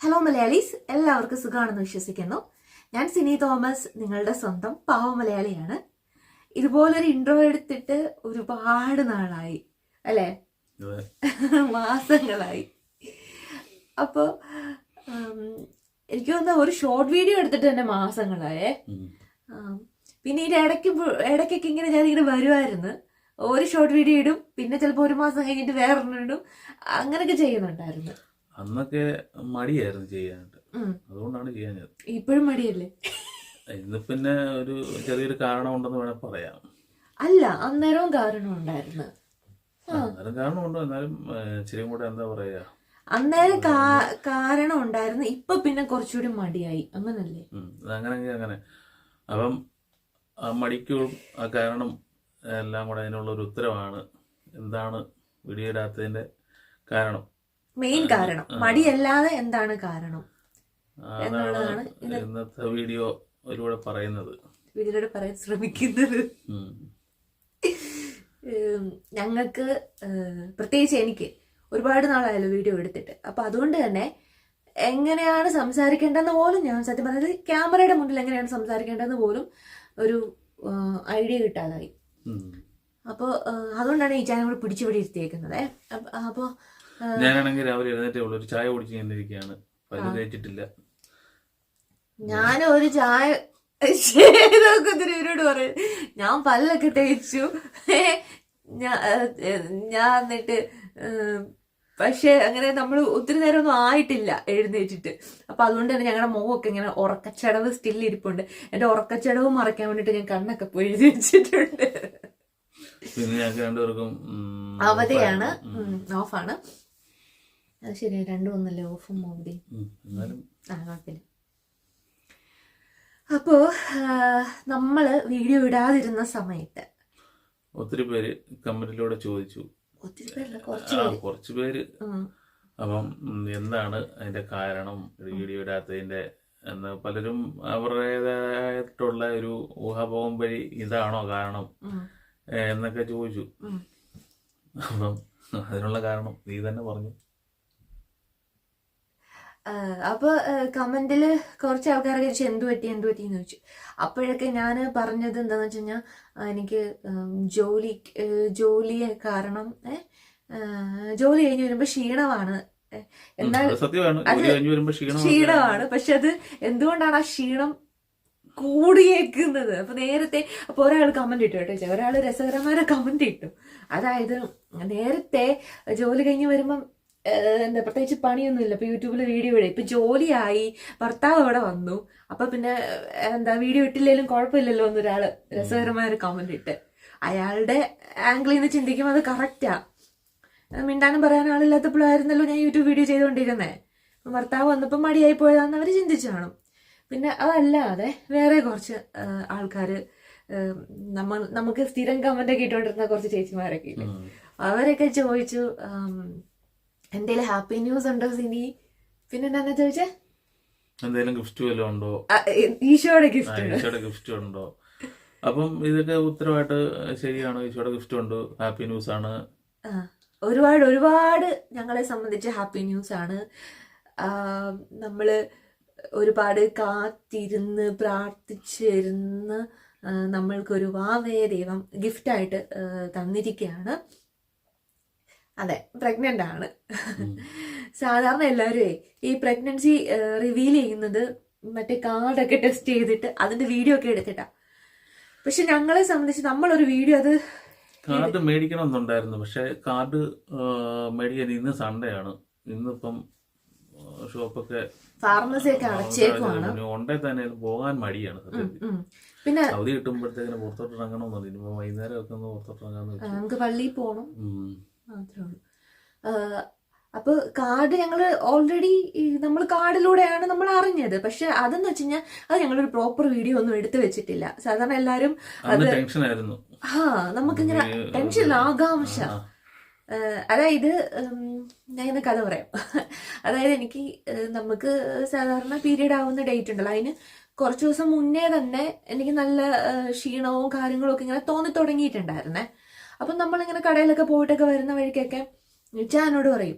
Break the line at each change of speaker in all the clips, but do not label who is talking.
Hello Malayalees. എല്ലാവർക്കും സുഖമാണെന്ന് വിശ്വസിക്കുന്നു. ഞാൻ സിനി തോമസ് നിങ്ങളുടെ സ്വന്തം പാവ മലയാളിയാണ്. ഇതുപോലൊരു ഇൻട്രോ എടുത്തിട്ട് ഒരുപാട് നാളായി അല്ലേ? മാസങ്ങളായി. അപ്പോൾ എനിക്ക് തോന്നുന്ന ഒരു ഷോർട്ട് വീഡിയോ എടുത്തിട്ട് തന്നെ മാസങ്ങളായേ. പിന്നെ ഇത് ഇടയ്ക്ക് ഇടയ്ക്കൊക്കെ ഇങ്ങനെ ഞാൻ ഇങ്ങനെ വരുമായിരുന്നു ഒരു ഷോർട്ട് വീഡിയോ ഇടും പിന്നെ ചിലപ്പോൾ ഒരു മാസം കഴിഞ്ഞിട്ട് വേറൊരെണ്ണം ഇടും. അങ്ങനെയൊക്കെ ചെയ്യുന്നുണ്ടായിരുന്നു.
അന്നൊക്കെ മടിയായിരുന്നു ചെയ്യാനായിട്ട്. അതുകൊണ്ടാണ് ചെയ്യാഞ്ഞത്.
ഇപ്പോഴും മടിയല്ലേ?
ഇന്ന് പിന്നെ ഒരു ചെറിയൊരു കാരണം ഉണ്ടെന്ന് വേണേ പറയാം.
അല്ല അന്നേരവും കാരണം ഉണ്ടായിരുന്നു.
അന്നേരം കാരണം ഉണ്ടോ. എന്നാലും ഇച്ചിരി കൂടെ എന്താ പറയാ?
അന്നേരം കാരണം ഉണ്ടായിരുന്നു. ഇപ്പൊ പിന്നെ കുറച്ചുകൂടി മടിയായി. അങ്ങനല്ലേ?
അങ്ങനെ അങ്ങനെ. അപ്പം ആ മടിക്കും ആ കാരണം എല്ലാം കൂടെ അതിനുള്ള ഒരു ഉത്തരവാണ്. എന്താണ് വീഡിയോ ഇടാത്തതിന്റെ കാരണം?
മെയിൻ കാരണം. മടിയല്ലാതെ എന്താണ് കാരണം? എന്നുള്ളതാണ്
ഇന്നത്തെ വീഡിയോ ഒരുപാട് പറയുന്നത്.
വീഡിയോ പറയാൻ ശ്രമിക്കുന്നത്. ഞങ്ങൾക്ക് പ്രത്യേകിച്ച് എനിക്ക് ഒരുപാട് നാളായല്ലോ വീഡിയോ എടുത്തിട്ട്. അപ്പൊ അതുകൊണ്ട് തന്നെ എങ്ങനെയാണ് സംസാരിക്കേണ്ടതെന്ന് പോലും ഞാൻ സത്യം പറഞ്ഞത് ക്യാമറയുടെ മുന്നിൽ എങ്ങനെയാണ് സംസാരിക്കേണ്ടതെന്ന് പോലും ഒരു ഐഡിയ കിട്ടാതായി. അപ്പോൾ അതുകൊണ്ടാണ് ഈ ചാനൽ കൂടെ പിടിച്ചുപിടി ഇരുത്തിയേക്കുന്നത് അപ്പോൾ
ഞാനാണെങ്കിൽ രാവിലെ എഴുന്നേറ്റേ ഉള്ളൂ. ഒരു ചായ കുടിച്ച് ഞാൻ ഇരിക്കുകയാണ് പല്ല് തേച്ചിട്ടില്ല.
ഞാൻ ഒരു ചായ ഇവരോട് പറയും. ഞാൻ പല്ലൊക്കെ തേച്ചു. ഞാൻ എന്നിട്ട് പക്ഷെ അങ്ങനെ നമ്മൾ ഒത്തിരി നേരം ഒന്നും ആയിട്ടില്ല എഴുന്നേറ്റിട്ട്. അപ്പൊ അതുകൊണ്ട് തന്നെ ഞങ്ങളുടെ മുഖമൊക്കെ ഇങ്ങനെ ഉറക്കച്ചടവ് സ്റ്റിൽ ഇരിപ്പുണ്ട്. എന്റെ ഉറക്കച്ചടവ് മറയ്ക്കാൻ വേണ്ടിട്ട് ഞാൻ കണ്ണൊക്കെ പോയി എഴുതി വെച്ചിട്ടുണ്ട് അവധിയാണ്. ഓഫാണ്. അത് ശരി രണ്ടും ഒന്നല്ലേ ഓഫും.
എന്നാലും
ആ കുഴപ്പമില്ല. അപ്പോ നമ്മൾ വീഡിയോ ഇടാതിരുന്ന സമയത്ത്
ഒത്തിരി പേര് കമന്റിലൂടെ ചോദിച്ചു.
ഒത്തിരി പേരല്ല കുറച്ച് പേര്.
അപ്പം എന്താണ് അതിന്റെ കാരണം? വീഡിയോ ഇടാത്തതിന്റെ എന്ന് പലരും അവരുടേതായിട്ടുള്ള ഒരു ഊഹാപോഹം വഴി ഇതാണോ കാരണം? എന്നൊക്കെ ചോദിച്ചു. അപ്പം അതിനുള്ള കാരണം നീ തന്നെ പറഞ്ഞു.
ആ, അപ്പൊ കമന്റിൽ കുറച്ച് ആൾക്കാരൊക്കെ ചോദിച്ചു എന്തു പറ്റി എന്തു പറ്റി? എന്ന് ചോദിച്ചു. അപ്പോഴൊക്കെ ഞാൻ പറഞ്ഞത് എന്താന്ന് വെച്ച് കഴിഞ്ഞാൽ എനിക്ക് ജോലി ജോലിയെ കാരണം ജോലി കഴിഞ്ഞ് വരുമ്പോ ക്ഷീണമാണ്. എന്നാൽ ക്ഷീണമാണ്. പക്ഷെ അത് എന്തുകൊണ്ടാണ് ആ ക്ഷീണം കൂടിയേക്കുന്നത്? അപ്പൊ നേരത്തെ അപ്പൊ ഒരാൾ കമന്റ് ഇട്ടു കേട്ടോ ഒരാൾ രസകരമായ കമന്റ് ഇട്ടു. അതായത് നേരത്തെ ജോലി കഴിഞ്ഞ് വരുമ്പം എന്താ പ്രത്യേകിച്ച് പണിയൊന്നുമില്ല. ഇപ്പൊ യൂട്യൂബിൽ വീഡിയോ ഇടും. ഇപ്പൊ ജോലിയായി. ഭർത്താവ് ഇവിടെ വന്നു. അപ്പൊ പിന്നെ എന്താ വീഡിയോ ഇട്ടില്ലെങ്കിലും കുഴപ്പമില്ലല്ലോ എന്നൊരാൾ രസകരമായ ഒരു കമന്റ് ഇട്ട്. അയാളുടെ ആംഗിളിൽ നിന്ന് ചിന്തിക്കുമ്പോൾ അത് കറക്റ്റാ മിണ്ടാനും പറയാൻ ആളില്ലാത്തപ്പോഴായിരുന്നല്ലോ ഞാൻ യൂട്യൂബ് വീഡിയോ ചെയ്തുകൊണ്ടിരുന്നേ. അപ്പം ഭർത്താവ് വന്നപ്പോൾ മടിയായി പോയതാന്ന് അവർ ചിന്തിച്ചു കാണും. പിന്നെ അതല്ലാതെ വേറെ കുറച്ച് ആൾക്കാർ നമ്മൾ നമുക്ക് സ്ഥിരം കമന്റ് ഇട്ടുകൊണ്ടിരുന്ന കുറച്ച് ചേച്ചിമാരൊക്കെ ഇല്ലേ? അവരൊക്കെ ചോദിച്ചു എന്തേലും ഹാപ്പി ന്യൂസ് ഉണ്ടോ സിനി? പിന്നെ എന്താന്ന് ചോദിച്ചേ?
എന്തെങ്കിലും ഗിഫ്റ്റ് വല്ലതും ഉണ്ടോ?
ഈശോയുടെ ഗിഫ്റ്റ്
ഈശോയുടെ ഗിഫ്റ്റ് ഉണ്ടോ? അപ്പം ഇതൊക്കെ ഉത്തരവായിട്ട് ശരിയാണ് ഈശോയുടെ ഗിഫ്റ്റ് ഉണ്ട് ഹാപ്പി ന്യൂസ് ആണ്.
ഒരുപാട് ഒരുപാട് ഞങ്ങളെ സംബന്ധിച്ച് ഹാപ്പി ന്യൂസ് ആണ്. നമ്മൾ നമ്മൾ ഒരുപാട് കാത്തിരുന്ന് പ്രാർത്ഥിച്ചിരുന്ന് നമ്മൾക്ക് നമ്മൾക്കൊരു വാവയെ ദൈവം ഗിഫ്റ്റായിട്ട് തന്നിരിക്കുകയാണ് അതെ പ്രഗ്നന്റ് ആണ്. സാധാരണ എല്ലാവരും ഈ പ്രഗ്നൻസി റിവീൽ ചെയ്യുന്നത് മറ്റേ കാർഡൊക്കെ ടെസ്റ്റ് ചെയ്തിട്ട് അതിന്റെ വീഡിയോ ഒക്കെ എടുത്തിട്ടാ. പക്ഷെ ഞങ്ങളെ സംബന്ധിച്ച് നമ്മളൊരു വീഡിയോ അത്
കാർഡ് മേടിക്കണം എന്നുണ്ടായിരുന്നു പക്ഷെ കാർഡ് മേടിക്കാൻ ഇന്ന് സൺഡേ ആണ്. ഇന്നിപ്പം ഷോപ്പൊക്കെ
ഫാർമസി ഒക്കെ അടച്ചേക്കുവാണ്.
ഉണ്ടേ തന്നെ പോകാൻ മടിയാണ്
പിന്നെ
അവധി കിട്ടുമ്പോഴത്തേക്കിന് പുറത്തോട്ട് ഇറങ്ങണമെന്നുണ്ട് ഇനിയിപ്പോ വൈകുന്നേരം ഒക്കെ ഒന്ന് പുറത്തോട്ട് ഇറങ്ങാൻ
നമുക്ക് പള്ളിയിൽ പോകണം. മാത്രമേ ഉള്ളൂ. ആ, അപ്പൊ കാർഡ് ഞങ്ങൾ ഓൾറെഡി നമ്മൾ കാർഡിലൂടെയാണ് നമ്മൾ അറിഞ്ഞത്. പക്ഷെ അതെന്ന് വെച്ച് കഴിഞ്ഞാൽ അത് ഞങ്ങളൊരു പ്രോപ്പർ വീഡിയോ ഒന്നും എടുത്തു വെച്ചിട്ടില്ല. സാധാരണ
ആയിരുന്നു.
ആ നമുക്കിങ്ങനെ ടെൻഷൻ ആകാംക്ഷ. അതായത് ഞാൻ ഇന്ന് കഥ പറയാം. അതായത് എനിക്ക് നമുക്ക് സാധാരണ പീരീഡ് ആവുന്ന ഡേറ്റ് ഉണ്ടല്ലോ. അതിന് കുറച്ച് ദിവസം മുന്നേ തന്നെ എനിക്ക് നല്ല ക്ഷീണവും കാര്യങ്ങളും ഒക്കെ ഇങ്ങനെ തോന്നി തുടങ്ങിയിട്ടുണ്ടായിരുന്നേ. അപ്പം നമ്മളിങ്ങനെ കടയിലൊക്കെ പോയിട്ടൊക്കെ വരുന്ന വഴിക്കൊക്കെ ചാനോട് പറയും.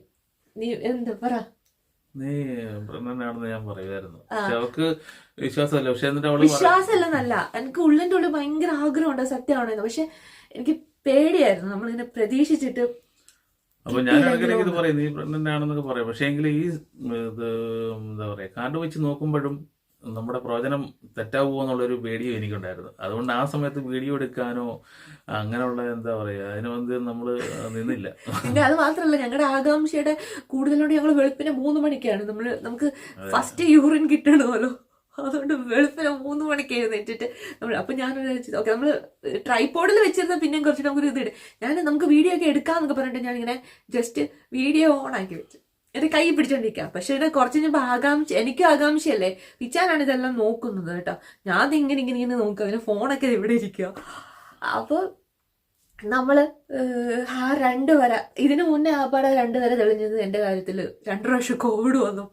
നീ എന്താ പറ.
നീ പ്രഗ്നന്റാണെന്ന് ഞാൻ പറയുമായിരുന്നു. പക്ഷെ അവക്ക് വിശ്വാസമല്ല. പക്ഷെ എന്നിട്ട് അവൾ പറ-
വിശ്വാസമല്ലെന്നല്ല. എനിക്ക് ഉള്ളിന്റെ ഉള്ളിൽ ഭയങ്കര ആഗ്രഹമുണ്ട്. സത്യമാണെന്ന്. പക്ഷെ എനിക്ക് പേടിയായിരുന്നു. നമ്മളിങ്ങനെ പ്രതീക്ഷിച്ചിട്ട്
അപ്പൊ ഞാൻ ഇടയ്ക്കിടയ്ക്ക് ഇത് പറയും. നീ പ്രണ്ണനാണെന്നൊക്കെ പറയാം. പറയും പക്ഷെ എങ്കിൽ ഈ ഇത് എന്താ പറയാ കാണ്ട് വെച്ച് നോക്കുമ്പോഴും നമ്മുടെ പ്രവചനം തെറ്റാവുമോ എന്നുള്ളൊരു പേടിയും എനിക്കുണ്ടായിരുന്നു. അതുകൊണ്ട് ആ സമയത്ത് വീഡിയോ എടുക്കാനോ അങ്ങനെയുള്ള എന്താ പറയുക അതിന് വേണ്ടി നമ്മൾ നിന്നില്ല.
പിന്നെ അത് മാത്രമല്ല ഞങ്ങളുടെ ആകാംക്ഷയുടെ കൂടുതലോട് ഞങ്ങൾ വെളുപ്പിനെ മൂന്ന് മണിക്കാണ്. നമ്മൾ നമുക്ക് ഫസ്റ്റ് യൂറിൻ കിട്ടണമല്ലോ. അതുകൊണ്ട് വെളുപ്പിനെ മൂന്ന് മണിക്ക് എഴുന്നേറ്റിട്ട് നമ്മൾ അപ്പൊ ഞാൻ ഓക്കെ നമ്മൾ ട്രൈപോഡിൽ വെച്ചിരുന്ന പിന്നെയും കുറച്ച് നമുക്കൊരു ഇത് ഇടും. ഞാൻ നമുക്ക് വീഡിയോ ഒക്കെ എടുക്കാന്നൊക്കെ പറഞ്ഞിട്ട് ഞാൻ ഇങ്ങനെ ജസ്റ്റ് വീഡിയോ ഓൺ ആക്കി വെച്ചു. എന്റെ കൈ പിടിച്ചോണ്ടിരിക്കാം. പക്ഷെ ഇത് കുറച്ച് കഴിഞ്ഞപ്പോൾ ആകാംക്ഷ എനിക്ക് ആകാംക്ഷയല്ലേ? പിച്ചാനാണ് ഇതെല്ലാം നോക്കുന്നത് കേട്ടോ. ഞാൻ ഇങ്ങനെ ഇങ്ങനെ ഇങ്ങനെ നോക്കുക അതിന് ഫോണൊക്കെ ഇവിടെ ഇരിക്കുക. അപ്പോൾ നമ്മൾ ആ രണ്ട് വര ഇതിനു മുന്നേ ആ പാടെ രണ്ട് വര തെളിഞ്ഞത് എന്റെ കാര്യത്തിൽ രണ്ടു പ്രാവശ്യം കോവിഡ് വന്നു.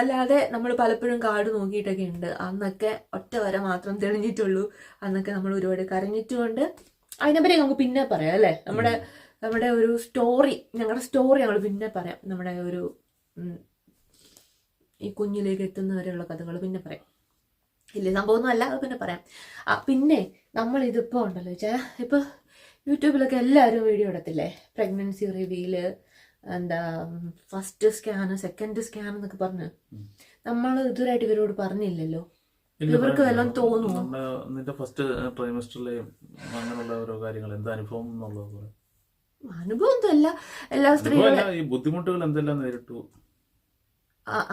അല്ലാതെ നമ്മൾ പലപ്പോഴും കാട് നോക്കിയിട്ടൊക്കെ ഉണ്ട്. അന്നൊക്കെ ഒറ്റ വര മാത്രം തെളിഞ്ഞിട്ടുള്ളൂ. അന്നൊക്കെ നമ്മൾ ഒരുപാട് കരഞ്ഞിട്ടുകൊണ്ട് അതിനെപ്പറ്റി നമുക്ക് പിന്നെ പറയാം അല്ലേ? നമ്മുടെ നമ്മുടെ ഒരു സ്റ്റോറി ഞങ്ങളുടെ സ്റ്റോറി ഞങ്ങൾ പിന്നെ പറയാം. നമ്മുടെ ഒരു ഈ കുഞ്ഞിലേക്ക് എത്തുന്നവരെയുള്ള കഥകൾ പിന്നെ പറയാം. ഇല്ല സംഭവമൊന്നും അല്ല അത് പിന്നെ പറയാം. ആ പിന്നെ നമ്മൾ ഇതിപ്പോൾ ഉണ്ടല്ലോ വെച്ചാൽ ഇപ്പോൾ യൂട്യൂബിലൊക്കെ എല്ലാവരും വീഡിയോ ഇടത്തില്ലേ? പ്രഗ്നൻസി റിവ്യൂൽ എന്താ ഫസ്റ്റ് സ്കാന് സെക്കൻഡ് സ്കാൻ എന്നൊക്കെ പറഞ്ഞ്. നമ്മൾ ഇതുവരായിട്ട് ഇവരോട് പറഞ്ഞില്ലല്ലോ. ഇവർക്ക്. വല്ലതും
തോന്നുന്നു നിന്റെ ഫസ്റ്റ് ട്രൈമസ്റ്ററിലെയും അങ്ങനെയുള്ള ഓരോ കാര്യങ്ങൾ എന്താ അനുഭവം എന്നുള്ളത്.
അനുഭവം ഒന്നുമല്ല എല്ലാ സ്ത്രീകളും
ഈ ബുദ്ധിമുട്ടുകൾ എന്തെല്ലാം നേരിട്ടു?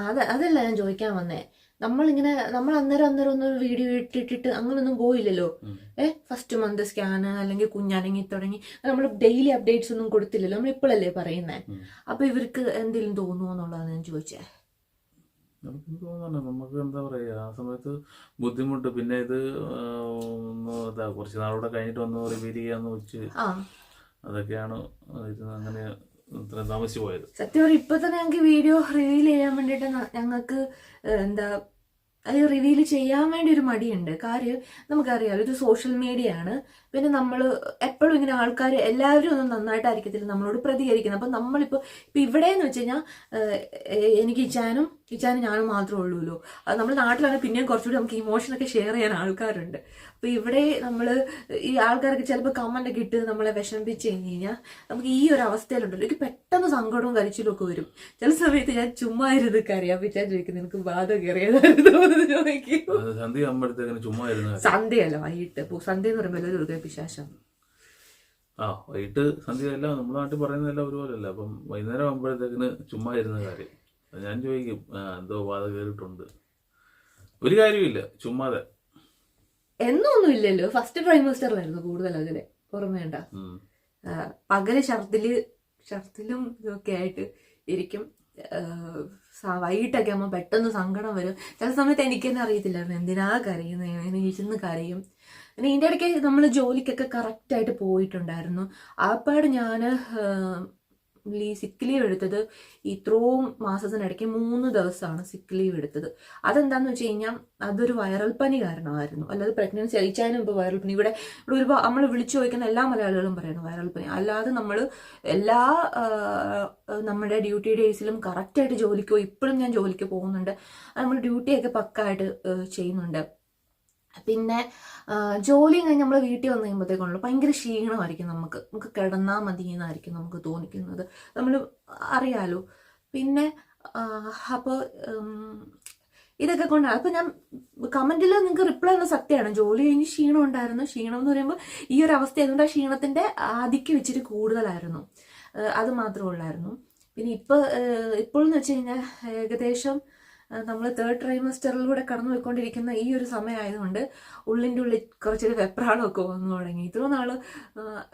അത് അതല്ല ഞാൻ ചോദിക്കാൻ വന്നേ. നമ്മളിങ്ങനെ നമ്മൾ അന്നേരം അന്നേരം ഒന്നും വീഡിയോ ഇട്ടിട്ടിട്ട് അങ്ങനൊന്നും പോയില്ലല്ലോ. ഏഹ് ഫസ്റ്റ് മന്ത് സ്കാന് അല്ലെങ്കിൽ കുഞ്ഞനങ്ങി തുടങ്ങി. നമ്മൾ ഡെയിലി അപ്ഡേറ്റ്സ് ഒന്നും കൊടുത്തില്ലല്ലോ. നമ്മൾ ഇപ്പോഴല്ലേ
പറയുന്നത്.
അപ്പൊ ഇവർക്ക് എന്തെങ്കിലും തോന്നുമോ എന്നുള്ളതാണ് ഞാൻ ചോദിച്ചേ.
നമുക്ക് നമുക്ക് എന്താ പറയാ ആ സമയത്ത് ബുദ്ധിമുട്ട്. പിന്നെ ഇത് കുറച്ച് നാളൂടെ കഴിഞ്ഞിട്ട് വന്ന് റിവീൽ ചെയ്യാന്ന് വെച്ച്. അതൊക്കെയാണ് ഇത് അങ്ങനെ ഇത്രയും താമസിച്ചു പോയത്.
സത്യം ഇപ്പൊ തന്നെ ഞങ്ങൾക്ക് വീഡിയോ റിവീൽ ചെയ്യാൻ വേണ്ടിട്ട് ഞങ്ങൾക്ക് എന്താ അത് റിവീൽ ചെയ്യാൻ വേണ്ടി ഒരു മടിയുണ്ട്. കാര്യം നമുക്കറിയാം ഇത് സോഷ്യൽ മീഡിയ ആണ്. പിന്നെ നമ്മൾ എപ്പോഴും ഇങ്ങനെ ആൾക്കാർ എല്ലാവരും ഒന്നും നന്നായിട്ടായിരിക്കത്തില്ല നമ്മളോട് പ്രതികരിക്കുന്നത്. അപ്പം നമ്മളിപ്പോൾ ഇപ്പം ഇവിടെ എന്ന് വെച്ച് കഴിഞ്ഞാൽ എനിക്ക് ഇച്ചാനും ഇച്ചാനും ഞാനും മാത്രമേ ഉള്ളൂല്ലോ. അത് നമ്മൾ നാട്ടിലാണെങ്കിൽ പിന്നെയും കുറച്ചുകൂടി നമുക്ക് ഇമോഷനൊക്കെ ഷെയർ ചെയ്യാൻ ആൾക്കാരുണ്ട്. അപ്പോൾ ഇവിടെ നമ്മൾ ഈ ആൾക്കാർക്ക് ചിലപ്പോൾ കമന്റ് ഒക്കെ ഇട്ട് നമ്മളെ വിഷമിപ്പിച്ച് കഴിഞ്ഞ് കഴിഞ്ഞാൽ നമുക്ക് ഈ ഒരു അവസ്ഥയിലുണ്ടല്ലോ. എനിക്ക് പെട്ടെന്ന് സങ്കടവും കരിച്ചിലും ഒക്കെ വരും. ചില സമയത്ത് ഞാൻ ചുമ്മാ ഇരുന്ന് കരയാൻ ഇച്ചാൻ ചോദിക്കുന്നത് എനിക്ക് ബാധ കയറിയതായിരുന്നു. എന്ന് ചോദിക്കും.
സന്ധ്യ ആകുമ്പോഴത്തേക്കിന് ചുമ്മാ ഇരുന്ന്
സന്ധ്യയല്ല വൈകിട്ട്. സന്ധ്യ എന്ന് പറയുമ്പോൾ എല്ലാവരും ഒരു പിശാശം.
ആ വൈകിട്ട് സന്ധ്യ എല്ലാം നമ്മുടെ നാട്ടിൽ പറയുന്നതെല്ലാം ഒരുപോലെയല്ല. അപ്പം വൈകുന്നേരം ആകുമ്പോഴത്തേക്കിന് ചുമ്മാ ഇരുന്ന കാര്യം. ഞാൻ ചോദിക്കും എന്തോ ബാധ കയറിയിട്ടുണ്ട് ഒരു കാര്യമില്ല ചുമ്മാതെ.
എന്നൊന്നും ഇല്ലല്ലോ. ഫസ്റ്റ് ട്രൈമസ്റ്ററിലായിരുന്നു കൂടുതൽ അതിലെ ഓർമ്മയുണ്ട പകൽ ഷർത്തിൽ ഷർത്തിലും ഇതൊക്കെ ആയിട്ട് ഇരിക്കും. വൈകിട്ടൊക്കെ ആകുമ്പോൾ പെട്ടെന്ന് സങ്കടം വരും. ചില സമയത്ത് എനിക്ക് തന്നെ അറിയത്തില്ലായിരുന്നു. എന്തിനാ കരയുന്നത് ഇങ്ങനെ ഇരുന്ന് കരയും. പിന്നെ ഇതിന്റെ ഇടയ്ക്ക് നമ്മൾ ജോലിക്കൊക്കെ കറക്റ്റായിട്ട് പോയിട്ടുണ്ടായിരുന്നു. ആപ്പാട് ഞാൻ ഈ സിക്ക് ലീവ് എടുത്തത് ഇത്രയും മാസത്തിനിടയ്ക്ക് മൂന്ന് ദിവസമാണ് സിക്ക് ലീവ് എടുത്തത്. അതെന്താന്ന് വെച്ച് കഴിഞ്ഞാൽ അതൊരു വൈറൽ പനി കാരണമായിരുന്നു. അല്ലാതെ പ്രഗ്നൻസി അയച്ചാലും ഇപ്പോൾ വൈറൽ പനി. ഇവിടെ ഇവിടെ ഒരുപാട് നമ്മൾ വിളിച്ചു ചോദിക്കുന്ന എല്ലാ മലയാളികളും പറയുന്നു വൈറൽ പനി. അല്ലാതെ നമ്മൾ എല്ലാ നമ്മുടെ ഡ്യൂട്ടി ഡേയ്സിലും കറക്റ്റായിട്ട് ജോലിക്ക് പോയി ഇപ്പോഴും ഞാൻ ജോലിക്ക് പോകുന്നുണ്ട്. നമ്മൾ ഡ്യൂട്ടിയൊക്കെ പക്കായിട്ട് ചെയ്യുന്നുണ്ട്. പിന്നെ ജോലിയും കഴിഞ്ഞ് നമ്മൾ വീട്ടിൽ വന്നു കഴിയുമ്പോഴത്തേക്കുള്ളൂ ഭയങ്കര ക്ഷീണമായിരിക്കും നമുക്ക്. നമുക്ക് കിടന്നാൽ മതി എന്നായിരിക്കും നമുക്ക് തോന്നിക്കുന്നത്. നമ്മൾ അറിയാലോ. പിന്നെ അപ്പോൾ ഇതൊക്കെ കൊണ്ടാണ്. അപ്പോൾ ഞാൻ കമന്റിൽ നിങ്ങൾക്ക് റിപ്ലൈ തന്ന സത്യമാണ്. ജോലി കഴിഞ്ഞ് ക്ഷീണം ഉണ്ടായിരുന്നു. ക്ഷീണം എന്ന് പറയുമ്പോൾ ഈ ഒരു അവസ്ഥ ആയതുകൊണ്ട് ആ ക്ഷീണത്തിന്റെ ആധിക്യം ഇച്ചിരി കൂടുതലായിരുന്നു. അത് മാത്രമേ ഉള്ളായിരുന്നു. പിന്നെ ഇപ്പോൾ ഇപ്പോഴെന്ന് വെച്ച് കഴിഞ്ഞാൽ ഏകദേശം നമ്മൾ തേർഡ് ട്രൈമസ്റ്ററിലൂടെ കടന്നു പോയിക്കൊണ്ടിരിക്കുന്ന ഈ ഒരു സമയമായതുകൊണ്ട് ഉള്ളിന്റെ ഉള്ളിൽ കുറച്ചൊരു വെപ്രാളമൊക്കെ വന്നു തുടങ്ങി. ഇത്ര നാൾ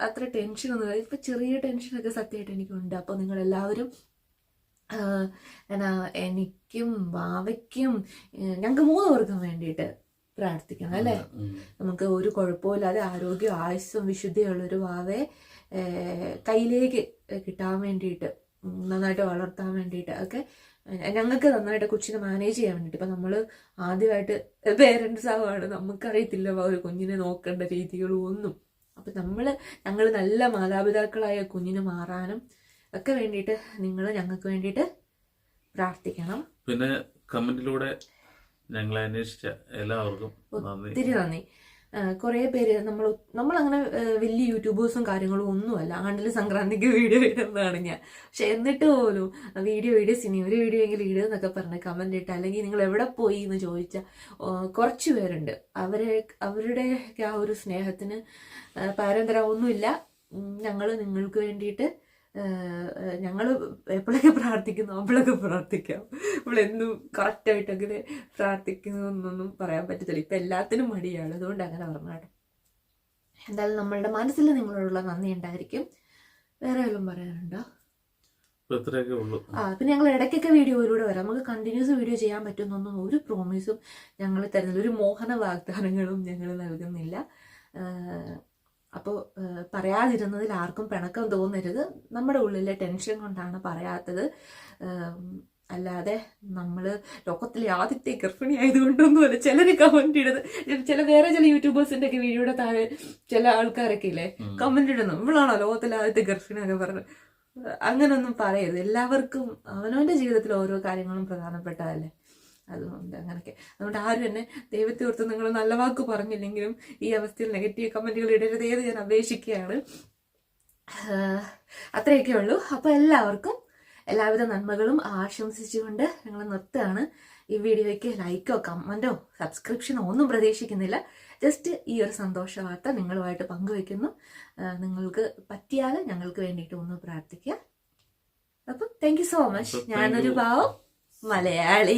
അത്ര ടെൻഷനൊന്നും ഇപ്പം ചെറിയ ടെൻഷനൊക്കെ സത്യമായിട്ട് എനിക്കുണ്ട്. അപ്പോൾ നിങ്ങളെല്ലാവരും എന്നാ എനിക്കും വാവയ്ക്കും ഞങ്ങൾക്ക് മൂന്ന് പേർക്കും വേണ്ടിയിട്ട് പ്രാർത്ഥിക്കണം അല്ലേ? നമുക്ക് ഒരു കുഴപ്പമില്ലാതെ ആരോഗ്യവും ആയുസ്സും വിശുദ്ധിയുള്ളൊരു വാവയെ കയ്യിലേക്ക് കിട്ടാൻ വേണ്ടിയിട്ട് നന്നായിട്ട് വളർത്താൻ വേണ്ടിയിട്ട് ഒക്കെ ഞങ്ങൾക്ക് നന്നായിട്ട് കൊച്ചിനെ മാനേജ് ചെയ്യാൻ വേണ്ടിയിട്ട് ഇപ്പം നമ്മൾ ആദ്യമായിട്ട് പേരൻസ് ആവുകയാണ് നമുക്കറിയത്തില്ല ഒരു കുഞ്ഞിനെ നോക്കേണ്ട രീതികളും ഒന്നും. അപ്പം നമ്മൾ ഞങ്ങൾ നല്ല മാതാപിതാക്കളായ കുഞ്ഞിനെ മാറാനും ഒക്കെ വേണ്ടിയിട്ട് നിങ്ങൾ ഞങ്ങൾക്ക് വേണ്ടിയിട്ട് പ്രാർത്ഥിക്കണം.
പിന്നെ കമന്റിലൂടെ ഞങ്ങളെ അന്വേഷിച്ച എല്ലാവർക്കും
ഒത്തിരി നന്ദി. കുറേ പേര് നമ്മൾ നമ്മളങ്ങനെ വലിയ യൂട്യൂബേഴ്സും കാര്യങ്ങളും ഒന്നുമല്ല. ആണ്ടിൽ സംക്രാന്തിക്ക് വീഡിയോ ഇടുന്നതാണ് ഞാൻ. പക്ഷെ എന്നിട്ട് പോലും വീഡിയോ വീഡിയോ സിനി ഒരു വീഡിയോ എങ്കിലും ഇടുക എന്നൊക്കെ പറഞ്ഞ് കമന്റ് ഇട്ട് അല്ലെങ്കിൽ നിങ്ങൾ എവിടെ പോയി എന്ന് ചോദിച്ച കുറച്ച് പേരുണ്ട്. അവരെ അവരുടെ ആ ഒരു സ്നേഹത്തിന് പാരന്തര പകരം ഒന്നുമില്ല. ഞങ്ങൾ നിങ്ങൾക്ക് വേണ്ടിയിട്ട് ഞങ്ങൾ എപ്പോഴൊക്കെ പ്രാർത്ഥിക്കുന്നു അപ്പോഴൊക്കെ പ്രാർത്ഥിക്കാം. നമ്മളെന്നും കറക്റ്റായിട്ട് അങ്ങനെ പ്രാർത്ഥിക്കുന്നു എന്നൊന്നും പറയാൻ പറ്റത്തില്ല. ഇപ്പം എല്ലാത്തിനും മടിയാണ്. അതുകൊണ്ട് അങ്ങനെ പറഞ്ഞാട്ടെ. എന്തായാലും നമ്മളുടെ മനസ്സിൽ നിങ്ങളോടുള്ള നന്ദി ഉണ്ടായിരിക്കും. വേറെ വല്ലതും പറയാനുണ്ടോ? ആ പിന്നെ ഞങ്ങൾ ഇടയ്ക്കൊക്കെ വീഡിയോയിലൂടെ വരാം. നമുക്ക് കണ്ടിന്യൂസ് വീഡിയോ ചെയ്യാൻ പറ്റുമെന്നൊന്നും ഒരു പ്രോമിസും ഞങ്ങൾ തരുന്നില്ല. ഒരു മോഹന വാഗ്ദാനങ്ങളും ഞങ്ങൾ നൽകുന്നില്ല. അപ്പോൾ പറയാതിരുന്നതിൽ ആർക്കും പിണക്കം തോന്നരുത്. നമ്മുടെ ഉള്ളിലെ ടെൻഷൻ കൊണ്ടാണ് പറയാത്തത്. അല്ലാതെ നമ്മൾ ലോകത്തിലെ ആദ്യത്തെ ഗർഭിണി ആയതുകൊണ്ടൊന്നുമല്ല ചിലർ കമന്റ് ഇടുന്നത്. ചില വേറെ ചില യൂട്യൂബേഴ്സിന്റെ ഒക്കെ വീഡിയോയുടെ താഴെ ചില ആൾക്കാരൊക്കെ ഇല്ലേ. കമന്റ് ഇടുന്നു ഇവളാണോ ലോകത്തിലെ ആദ്യത്തെ ഗർഭിണി എന്നൊക്കെ പറഞ്ഞു അങ്ങനൊന്നും പറയരുത്. എല്ലാവർക്കും അവനവന്റെ ജീവിതത്തിൽ ഓരോ കാര്യങ്ങളും പ്രധാനപ്പെട്ടതല്ലേ? അതുകൊണ്ട് അങ്ങനെയൊക്കെ അതുകൊണ്ട് ആരും എന്നെ ദൈവത്തെ ഓർത്ത് നിങ്ങൾ നല്ല വാക്ക് പറഞ്ഞില്ലെങ്കിലും ഈ അവസ്ഥയിൽ നെഗറ്റീവ് കമന്റുകൾ ഇടരുത് എന്ന് ഞാൻ അപേക്ഷിക്കുകയാണ്. അത്രയൊക്കെ ഉള്ളൂ. അപ്പോൾ എല്ലാവർക്കും എല്ലാവിധ നന്മകളും ആശംസിച്ചുകൊണ്ട് ഞങ്ങൾ നിർത്തുകയാണ്. ഈ വീഡിയോയ്ക്ക് ലൈക്കോ കമന്റോ സബ്സ്ക്രിപ്ഷനോ ഒന്നും പ്രതീക്ഷിക്കുന്നില്ല. ജസ്റ്റ് ഈ ഒരു സന്തോഷ വാർത്ത നിങ്ങളുമായിട്ട് പങ്കുവെക്കുന്നു നിങ്ങൾക്ക് പറ്റിയാൽ ഞങ്ങൾക്ക് വേണ്ടിയിട്ട് ഒന്ന് പ്രാർത്ഥിക്കുക. അപ്പം താങ്ക് യു സോ മച്ച് ഞാനൊരു. പാവം മലയാളി.